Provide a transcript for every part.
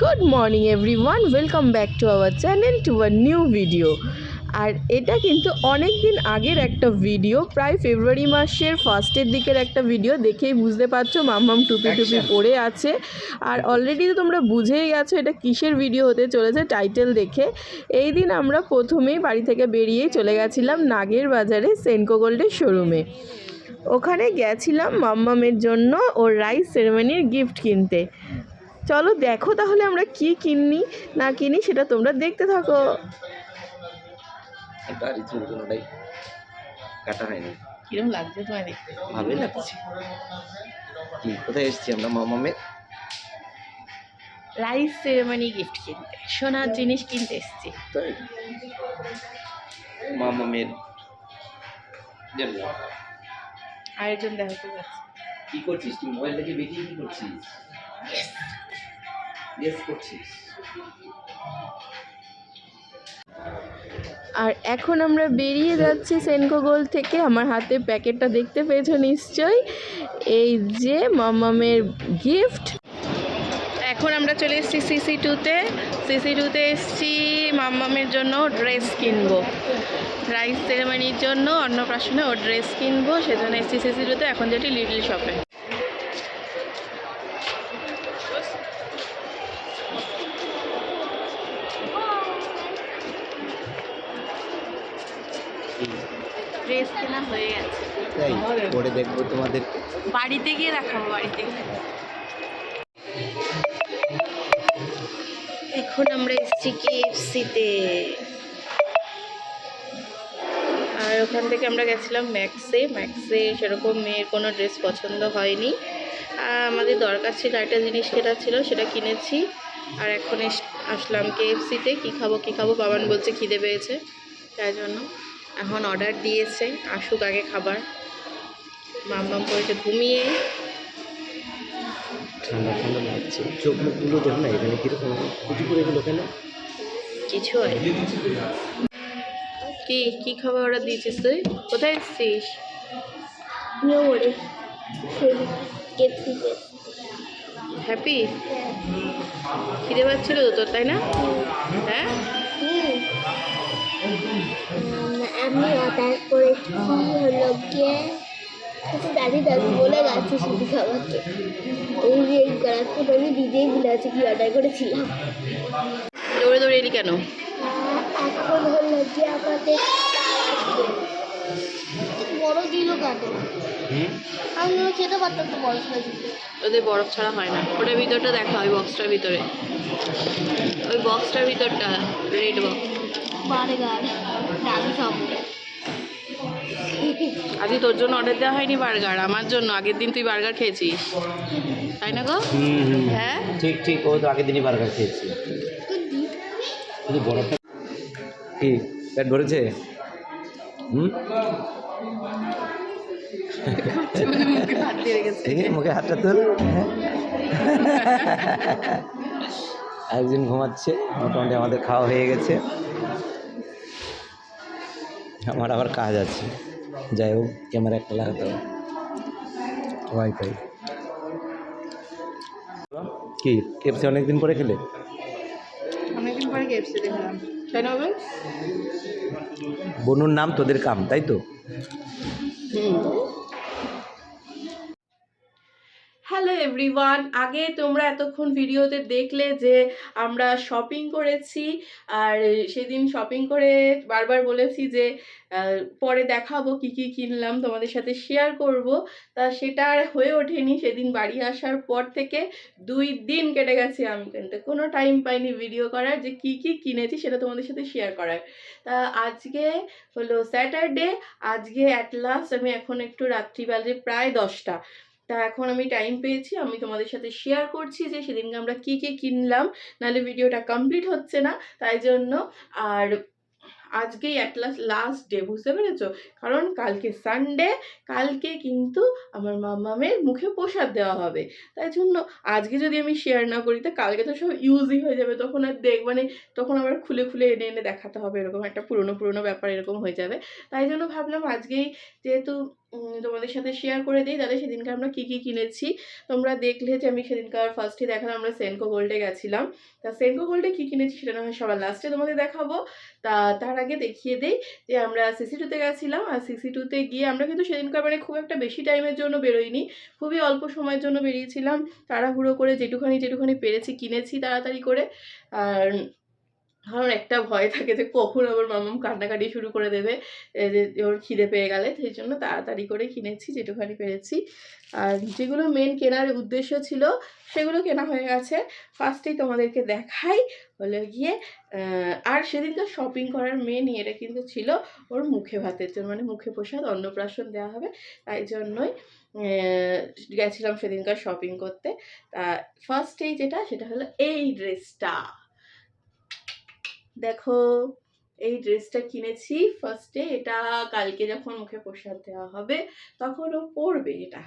Good morning everyone welcome back to our channel to a new video আর এটা কিন্তু অনেক দিন আগের একটা ভিডিও প্রায় ফেব্রুয়ারি মাসের ফার্স্টের দিকের একটা ভিডিও দেখেই বুঝতে পারছ মাম্মাম টুপি টুপি পরে আছে। আর অলরেডি তো তোমরা বুঝেই গেছো এটা কিসের ভিডিও হতে চলেছে টাইটেল দেখে। এই দিন আমরা প্রথমেই বাড়ি থেকে বেরিয়েই চলে গেছিলাম নাগের বাজারে সেনকো গোল্ডের শোরুমে ওখানে গেছিলাম মাম্মামের জন্য ওর রাইস সেরেমনির গিফট কিনতে। চলো দেখো তাহলে আমরা কি কিনি না কিনি সেটা তোমরা দেখতে থাকো। ছিল কোনোটাই কাটা হয়নি। কিরম লাগছে তোমায় দেখতে? ভালোই লাগছে। কি কোথায় এসেছি আমরা রাইস সেরেমনি গিফট কিনতে। সোনার জিনিস কিনতে এসেছি। তাই? মামামের জন্য। আরেকজন দেখো তো যাচ্ছে। কি করছিস তুই? মোবাইলটাকে বেরিয়ে কি করছিস? করছিস। আর এখন আমরা বেরিয়ে যাচ্ছি সেনকো গোল থেকে। আমার হাতে প্যাকেটটা দেখতে পেয়েছ নিশ্চয়ই। এই যে মামামের গিফট এখন আমরা চলে এসেছি সিসি টুতে সিসি টুতে এসেছি মাম্মামের জন্য ড্রেস কিনবো। রাইস সেরেমনির জন্য, অন্নপ্রাশনে ও ড্রেস কিনবো। সেজন্য এসেছি সিসি টুতে এখন যেটি লিটল শপে ড্রেস কেনা হয়ে গেছে। তাই? পরে দেখব তোমাদের। বাড়িতে গিয়ে দেখাবো বাড়িতে এখন আমরা এসেছি কেএফসিতে আর ওখান থেকে আমরা গেছিলাম ম্যাক্সে ম্যাক্সে সেরকম মেয়ের কোনো ড্রেস পছন্দ হয়নি। আমাদের দরকার ছিল একটা জিনিস কেনা ছিল সেটা কিনেছি। আর এখন এস- আসলাম কেএফসিতে কী খাব কী খাব? বাবান বলছে খিদে পেয়েছে তাই জন্য। এখন অর্ডার দিয়েছে আসুক আগে খাবার। মাম্মাম করেছে ঘুমিয়ে। ঠান্ডা ঠান্ডা লাগছে। চোখ মুখগুলো দেখো না এখানে কীরকম কিছু করে গেলো কেন? কিছু হয় কি কি খাবার অর্ডার দিয়েছিস তুই? কোথায় এসছিস? হ্যাপি খিদে পাচ্ছিল তো তোর তাই না? হ্যাঁ? আমি অর্ডার করেছি হলো গিয়ে কিছু দাদি দাদু বলে গেছে শুধু খাবারকে এই যে এই করার পর আমি নিজেই ভুলে আছি কি অর্ডার করেছিলাম। দৌড়ে দৌড়ে এলি কেন? এখন হলো গিয়ে আমাদের বড় দিল কেন? আমি খেতে পারতাম তো বড় সাইজ। ওদের বরফ ছাড়া হয় না। ওটার ভিতরটা দেখা ওই বক্সটার ভিতরে। ওই বক্সটার ভিতরটা রেড বক্স আজকে তোর জন্য অর্ডার দেওয়া হয়নি বার্গার আমার জন্য। আগের দিন তুই বার্গার খেয়েছিস। তাই না গো? হ্যাঁ? ঠিক ঠিক। ও তো আগের দিনই বার্গার খেয়েছি। শুধু বরফটা কি? পেট ভরেছে হুম? মুখে হাতটা তোল। হ্যাঁ। একজন ঘুমাচ্ছে। মোটামুটি আমাদের খাওয়া হয়ে গেছে। আমার আবার কাজ আছে। যাই হোক ক্যামেরা একটা লাগাতে হবে। ওয়াইফাই কি কেপসি অনেকদিন পরে খেলে? অনেকদিন পরে কেএফসি দেখলাম। তাই না বনুর নাম তোদের কাম তাই তো? হ্যালো এভরিওয়ান আগে তোমরা এতক্ষণ ভিডিওতে দেখলে যে আমরা শপিং করেছি, আর সেদিন শপিং করে বারবার বলেছি যে পরে দেখাবো কি কি কিনলাম, তোমাদের সাথে শেয়ার করব। তা সেটা আর হয়ে ওঠেনি, সেদিন বাড়ি আসার পর থেকে দুই দিন কেটে গেছে আমি কিন্তু। কোনো টাইম পাইনি ভিডিও করার যে কি কি কিনেছি সেটা তোমাদের সাথে শেয়ার করার। তা আজকে হলো স্যাটারডে আজকে অ্যাট লাস্ট আমি এখন একটু রাত্রিবেলা প্রায় দশটা। তা এখন আমি টাইম পেয়েছি, আমি তোমাদের সাথে শেয়ার করছি যে সেদিনকে আমরা কি কি কিনলাম, নাহলে ভিডিওটা কমপ্লিট হচ্ছে না, তাই জন্য আর আজকেই অ্যাট লাস্ট লাস্ট ডে বুঝতে পেরেছ? কারণ কালকে সানডে কালকে কিন্তু আমার মামামের মুখে প্রসাদ দেওয়া হবে। তাই জন্য আজকে যদি আমি শেয়ার না করি, তা কালকে তো সব ইউজই হয়ে যাবে, তখন আর দেখ মানে তখন আবার খুলে খুলে এনে এনে দেখাতে হবে, এরকম একটা পুরনো পুরনো ব্যাপার এরকম হয়ে যাবে। তাই জন্য ভাবলাম আজকেই যেহেতু তোমাদের সাথে শেয়ার করে দিই, তাহলে সেদিনকার আমরা কী কী কিনেছি। তোমরা দেখলে যে আমি সেদিনকার ফার্স্টে দেখালাম, আমরা সেনকো গোল্ডে গেছিলাম। তা সেনকো গোল্ডে কী কিনেছি সেটা না হয় সবার লাস্টে তোমাদের দেখাবো। তা তার আগে দেখিয়ে দিই যে আমরা সিসি টুতে গেছিলাম, আর সিসি টুতে গিয়ে আমরা কিন্তু সেদিনকার মানে খুব একটা বেশি টাইমের জন্য বেরোইনি, খুবই অল্প সময়ের জন্য বেরিয়েছিলাম। তাড়াহুড়ো করে যেটুখানি যেটুখানি পেরেছি কিনেছি তাড়াতাড়ি করে। আর কারণ একটা ভয় থাকে যে কখন আবার মামাম কান্নাকাটি শুরু করে দেবে যে ওর খিদে পেয়ে গেলে, সেই জন্য তাড়াতাড়ি করে কিনেছি, যেটুখানি পেরেছি। আর যেগুলো মেন কেনার উদ্দেশ্য ছিল, সেগুলো কেনা হয়ে গেছে। ফার্স্টেই তোমাদেরকে দেখাই হলো গিয়ে আর সেদিনকার শপিং করার মেন ইয়েটা কিন্তু ছিল ওর মুখে ভাতের জন্য মানে মুখে প্রসাদ, অন্নপ্রাশন দেওয়া হবে। তাই জন্যই গেছিলাম সেদিনকার শপিং করতে। তা ফার্স্টেই যেটা, সেটা হলো এই ড্রেসটা দেখো, এই ড্রেসটা কিনেছি ফার্স্টে এটা কালকে যখন মুখে প্রসাদ দেওয়া হবে, তখন ও পরবে এটা।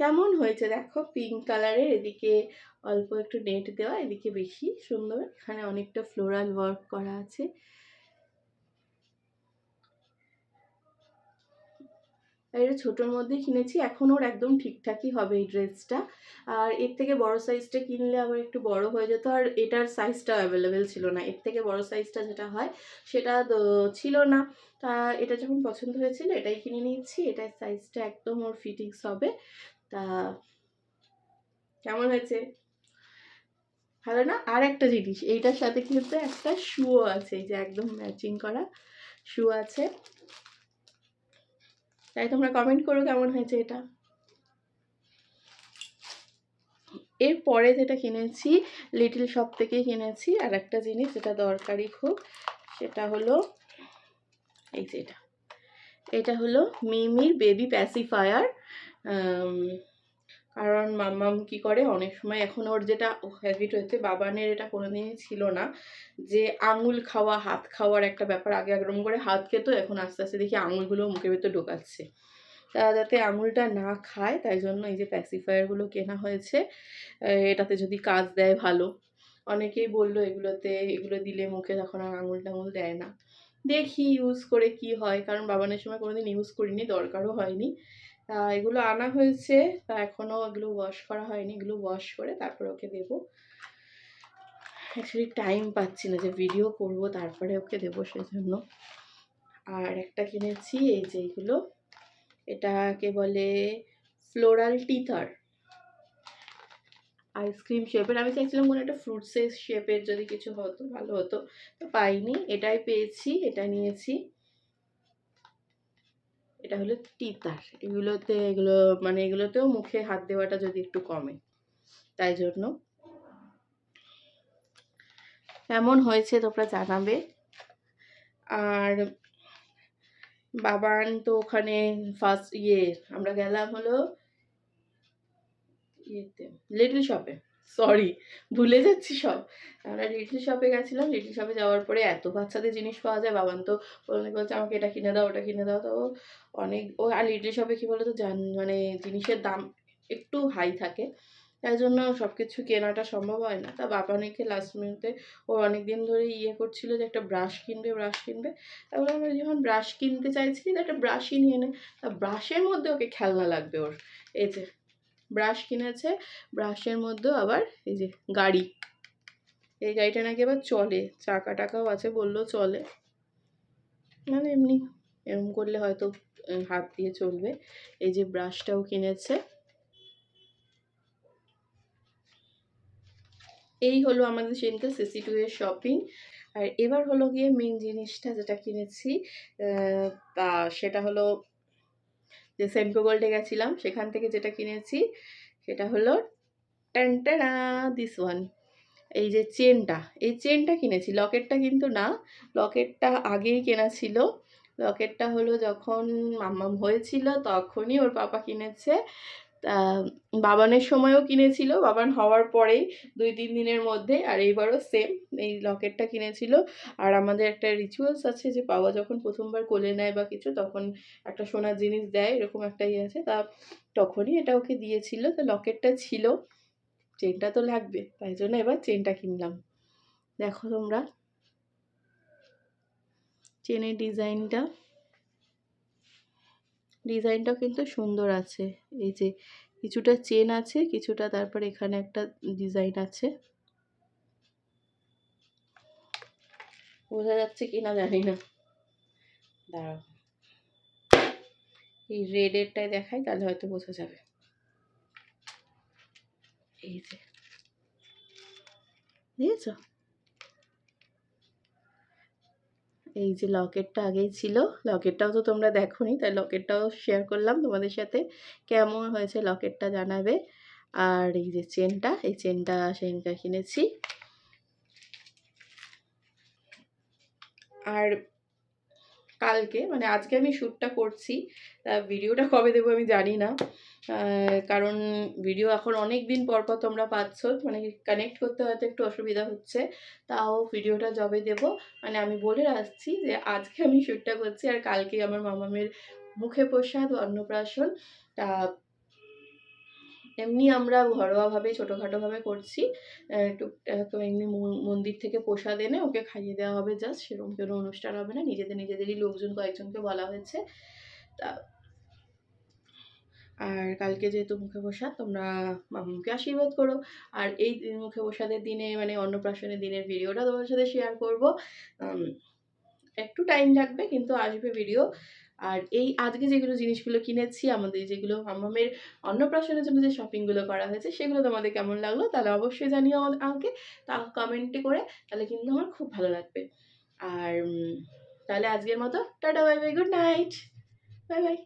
কেমন হয়েছে দেখো পিঙ্ক কালারের এদিকে অল্প একটু নেট দেওয়া, এদিকে বেশি সুন্দর, এখানে অনেকটা ফ্লোরাল ওয়ার্ক করা আছে। এটা ছোটোর মধ্যে কিনেছি। এখন ওর একদম ঠিকঠাকই হবে এই ড্রেসটা। আর এর থেকে বড় সাইজটা কিনলে আবার একটু বড় হয়ে যেত। আর এটার সাইজটা অ্যাভেলেবেল ছিল না। এর থেকে বড় সাইজটা যেটা হয়, সেটা ছিল না। তা এটা যখন পছন্দ হয়েছিল, এটাই কিনে নিয়েছি। এটার সাইজটা একদম ওর ফিটিংস হবে। তা কেমন হয়েছে? ভালো না? আর একটা জিনিস, এইটার সাথে কিন্তু একটা শুও আছে। যে একদম ম্যাচিং করা শু আছে। তাই তোমরা কমেন্ট করো কেমন হয়েছে এটা। এরপরে যেটা কিনেছি লিটল শপ থেকেই কিনেছি, আর একটা জিনিস যেটা দরকারি খুব, সেটা হলো এই যে এটা। এটা হলো মিমির বেবি প্যাসিফায়ার কারণ মাম্মাম কি করে? অনেক সময় এখন ওর যেটা হ্যাবিট হয়েছে, বাবানের এটা কোনোদিনই ছিল না যে আঙুল খাওয়া, হাত খাওয়ার একটা ব্যাপার। আগে একরকম করে হাত খেত, এখন আস্তে আস্তে দেখি আঙুলগুলো মুখের ভেতর ঢোকাচ্ছে। তারা যাতে আঙুলটা না খায়, তাই জন্য এই যে প্যাসিফায়ারগুলো কেনা হয়েছে এটাতে যদি কাজ দেয় ভালো। অনেকেই বলল এগুলোতে, এগুলো দিলে মুখে তখন আর আঙুল টাঙুল দেয় না। দেখি ইউজ করে কি হয়, কারণ বাবানের সময় কোনোদিন ইউজ করিনি, দরকারও হয়নি। তা এগুলো আনা হয়েছে। তা এখনও এগুলো ওয়াশ করা হয়নি। এগুলো ওয়াশ করে তারপর ওকে দেবো। অ্যাকচুয়ালি টাইম পাচ্ছি না যে ভিডিও করব, তারপরে ওকে দেবো সেজন্য। আর একটা কিনেছি, এই যে এইগুলো এটাকে বলে ফ্লোরাল টিথার আইসক্রিম শেপের আমি চাইছিলাম কোনো একটা ফ্রুটসের শেপের যদি কিছু হতো, ভালো হতো। তো পাইনি। এটাই পেয়েছি, এটা নিয়েছি। এটা হলো টিতার এগুলোতে, এগুলো মানে এগুলোতেও মুখে হাত দেওয়াটা যদি একটু কমে, তাই জন্য। কেমন হয়েছে, তোমরা জানাবে। আর বাবান তো ওখানে ফার্স্ট ইয়ে আমরা গেলাম হলো ইয়েতে লিটল শপে সরি ভুলে যাচ্ছি সব। আমরা লিটল শপে গেছিলাম, লিটল শপে যাওয়ার পরে এত বাচ্চাদের জিনিস পাওয়া যায়। বাবান তো অনেক বলছে, আমাকে এটা কিনে দাও, ওটা কিনে দাও। তো অনেক, ও আর লিটল শপে কী বলো তো জান মানে জিনিসের দাম একটু হাই থাকে। তাই জন্য সব কিছু কেনাটা সম্ভব হয় না। তা বাবানিকে লাস্ট মিনিটে ও অনেক দিন ধরে ইয়ে করছিল যে, একটা ব্রাশ কিনবে ব্রাশ কিনবে। তারপরে আমি যখন ব্রাশ কিনতে চাইছি একটা ব্রাশই নিয়ে নে। তা ব্রাশের মধ্যে ওকে খেলনা লাগবে ওর। এই যে ব্রাশ কিনেছে। ব্রাশের মধ্যেও আবার এই যে গাড়ি। এই গাড়িটা নাকি আবার চলে। চাকা টাকাও আছে বলল চলে। মানে এমনি, এরম করলে হয়তো হাত দিয়ে চলবে। এই যে ব্রাশটাও কিনেছে। এই হলো আমাদের সেদিনকে সিসি টু এর শপিং আর এবার হলো গিয়ে মেন জিনিসটা যেটা কিনেছি সেটা হলো যে সেন্ট্রো গোল্ডে গেছিলাম, সেখান থেকে যেটা কিনেছি, সেটা হলো ট্যান্টানা দিস ওয়ান এই যে চেনটা, এই চেনটা কিনেছি। লকেটটা কিন্তু না, লকেটটা আগেই কেনা ছিল। লকেটটা হলো যখন মাম্মাম হয়েছিল, তখনই ওর পাপা কিনেছে। তা বাবানের সময়ও কিনেছিল। বাবান হওয়ার পরেই দুই, তিন দিনের মধ্যে, আর এইবারও সেম এই লকেটটা কিনেছিল। আর আমাদের একটা রিচুয়ালস আছে যে, বাবা যখন প্রথমবার কোলে নেয় বা কিছু, তখন একটা সোনার জিনিস দেয়, এরকম একটা ইয়ে আছে। তা তখনই এটা ওকে দিয়েছিল। তো লকেটটা ছিল। চেনটা তো লাগবে, তাই জন্য এবার চেনটা কিনলাম। দেখো তোমরা। চেনের ডিজাইনটা ডিজাইনটাও কিন্তু সুন্দর আছে। এই যে কিছুটা চেন আছে, কিছুটা তারপর এখানে একটা ডিজাইন আছে। বোঝা যাচ্ছে কি না জানি না। দাঁড়াও। এই রেডেরটাই দেখাই, তাহলে হয়তো বোঝা যাবে। এই যে। দিয়েছ এই যে লকেটটা আগেই ছিল, লকেটটাও তো তোমরা দেখোনি, তাই লকেটটাও শেয়ার করলাম তোমাদের সাথে, কেমন হয়েছে লকেটটা জানাবে। আর এই যে চেনটা, এই চেনটা সেদিনকার কিনেছি। আর কালকে মানে আজকে আমি শ্যুটটা করছি। তা ভিডিওটা কবে দেবো আমি জানি না। কারণ ভিডিও এখন অনেক দিন পর পর তোমরা পাচ্ছ মানে কানেক্ট করতে হয়তো একটু অসুবিধা হচ্ছে। তাও ভিডিওটা যবে দেব। মানে আমি বলে রাখছি যে, আজকে আমি শ্যুটটা করছি আর কালকে আমার মামামের মুখে প্রসাদ, অন্নপ্রাশন। তা এমনি আমরা ঘরোয়াভাবে ছোটোখাটোভাবে করছি। টুকটাক এমনি মন্দির থেকে প্রসাদ এনে ওকে খাইয়ে দেওয়া হবে জাস্ট সেরকম কোনো অনুষ্ঠান হবে না। নিজেদের, নিজেদেরই লোকজন কয়েকজনকে বলা হয়েছে। তা, আর কালকে যেহেতু মুখে প্রসাদ, তোমরা মামুকে আশীর্বাদ করো। আর এই মুখে প্রসাদের দিনে মানে অন্নপ্রাশনের দিনের ভিডিওটা তোমাদের সাথে শেয়ার করব। একটু টাইম লাগবে, কিন্তু আসবে ভিডিও আর এই আজকে যেগুলো জিনিসগুলো কিনেছি, আমাদের যেগুলো মামামের অন্নপ্রাশনের জন্য যে শপিংগুলো করা হয়েছে, সেগুলো তোমাদের কেমন লাগল তাহলে অবশ্যই জানিও আমাদের আমাকে তা কমেন্টে করে, তাহলে কিন্তু আমার খুব ভালো লাগবে। আর তাহলে আজকের মতো tata bye bye good night bye bye